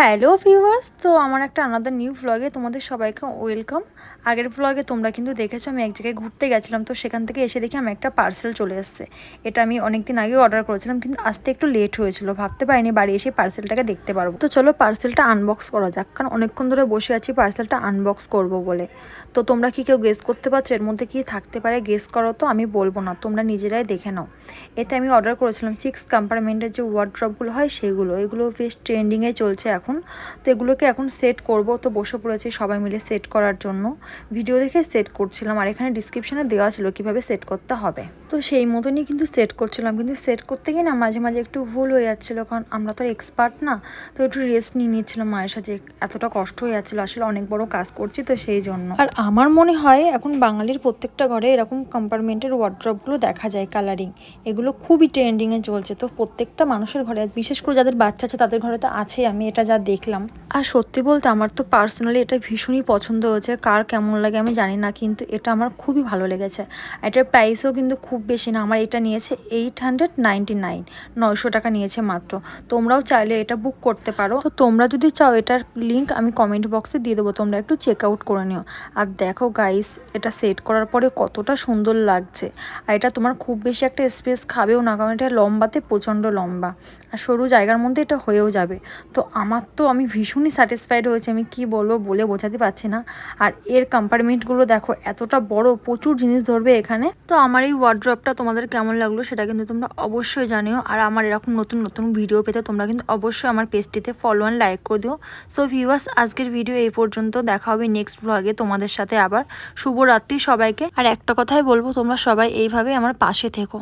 Hello viewers তো আমার একটা আলাদা নিউ ভ্লগে তোমাদের সবাইকে ওয়েলকাম আগের ভ্লগে তোমরা কিন্তু দেখেছ আমি এক জায়গায় ঘুরতে গেছিলাম, তো সেখান থেকে এসে দেখি আমি একটা পার্সেল চলে এসছে। এটা আমি অনেকদিন আগে অর্ডার করেছিলাম, কিন্তু আসতে একটু লেট হয়েছিল। ভাবতে পারিনি বাড়ি এসে পার্সেলটাকে দেখতে পারব। তো চলো পার্সেলটা আনবক্স করা যাক, কারণ অনেকক্ষণ ধরে বসে আছি পার্সেলটা আনবক্স করব বলে। তো তোমরা কি কেউ গেস করতে পারছ? এর মধ্যে কি থাকতে পারে? গেস করো তো, আমি বলব না। তোমরা নিজেরাই দেখে নাও। এতে আমি অর্ডার করেছিলাম সিক্স কম্পার্টমেন্টের যে ওয়ার্ড্রপগুলো হয় সেগুলো, এগুলো বেশ ট্রেন্ডিংয়ে চলছে এখন। তো এগুলোকে এখন সেট করব। তো বসে পড়েছি সবাই মিলে সেট করার জন্য। ভিডিও দেখে সেট করছিলাম আর এখানে ডিসক্রিপশানে দেওয়া ছিল কীভাবে সেট করতে হবে। তো সেই মতনই কিন্তু সেট করছিলাম। কিন্তু সেট করতে গিয়ে না মাঝে মাঝে একটু ভুল হয়ে যাচ্ছিল। কারণ আমরা তো এক্সপার্ট না। তো একটু রেস্ট নিয়ে নিচ্ছিলাম মায়ের সাথে। এতটা কষ্ট হয়ে যাচ্ছিল। আসলে অনেক বড় কাজ করছি তো সেই জন্য। আর আমার মনে হয় এখন বাঙালির প্রত্যেকটা ঘরে এরকম কম্পার্টমেন্টের ওয়ার্ড্রপগুলো দেখা যায় কালারিং এগুলো খুবই ট্রেন্ডিংয়ে চলছে। তো প্রত্যেকটা মানুষের ঘরে, বিশেষ করে যাদের বাচ্চা আছে, তাদের ঘরে তো আছে আমি এটা যা দেখলাম। আর সত্যি বলতে আমার তো পার্সোনালি এটা ভীষণই পছন্দ হয়েছে, কার কেমন লাগে আমি জানি না, কিন্তু এটা আমার খুবই ভালো লেগেছে। এটার প্রাইসও কিন্তু খুব বেশি না, আমার এটা নিয়েছে এইট হান্ড্রেড নাইনটি নাইন নয়শো টাকা নিয়েছে মাত্র। তোমরাও চাইলে এটা বুক করতে পারো। তো তোমরা যদি চাও এটার লিঙ্ক আমি কমেন্ট বক্সে দিয়ে দেবো, তোমরা একটু চেক আউট করে নিও। আর দেখো গাইস এটা সেট করার পরে কতটা সুন্দর লাগছে। আর এটা তোমার খুব বেশি একটা স্পেস খাবেও না, কারণ এটা লম্বাতে প্রচণ্ড লম্বা। আর সরু জায়গার মধ্যে এটা হয়েও যাবে। তো আমার তো আমি ভীষণই স্যাটিসফাইড হয়েছি, আমি কি বলব বলে বোঝাতে পারছি না। আর এর কম্পার্টমেন্টগুলো দেখো, এতটা বড়, প্রচুর জিনিস ধরবে এখানে। তো আমার এই ওয়ার্ড্রপটা তোমাদের কেমন লাগল সেটা কিন্তু তোমরা অবশ্যই জানিও। আর আমার এরকম নতুন নতুন ভিডিও পেতে তোমরা কিন্তু অবশ্যই আমার পেজটিতে ফলো অ্যান্ড লাইক করে দিও। সো ভিউয়ার্স আজকের ভিডিও এই পর্যন্ত। দেখা হবে নেক্সট ব্লগে তোমাদের সাথে আবার। শুভরাত্রি সবাইকে। আর একটা কথাই বলব, তোমরা সবাই এইভাবে আমার পাশে থেকো।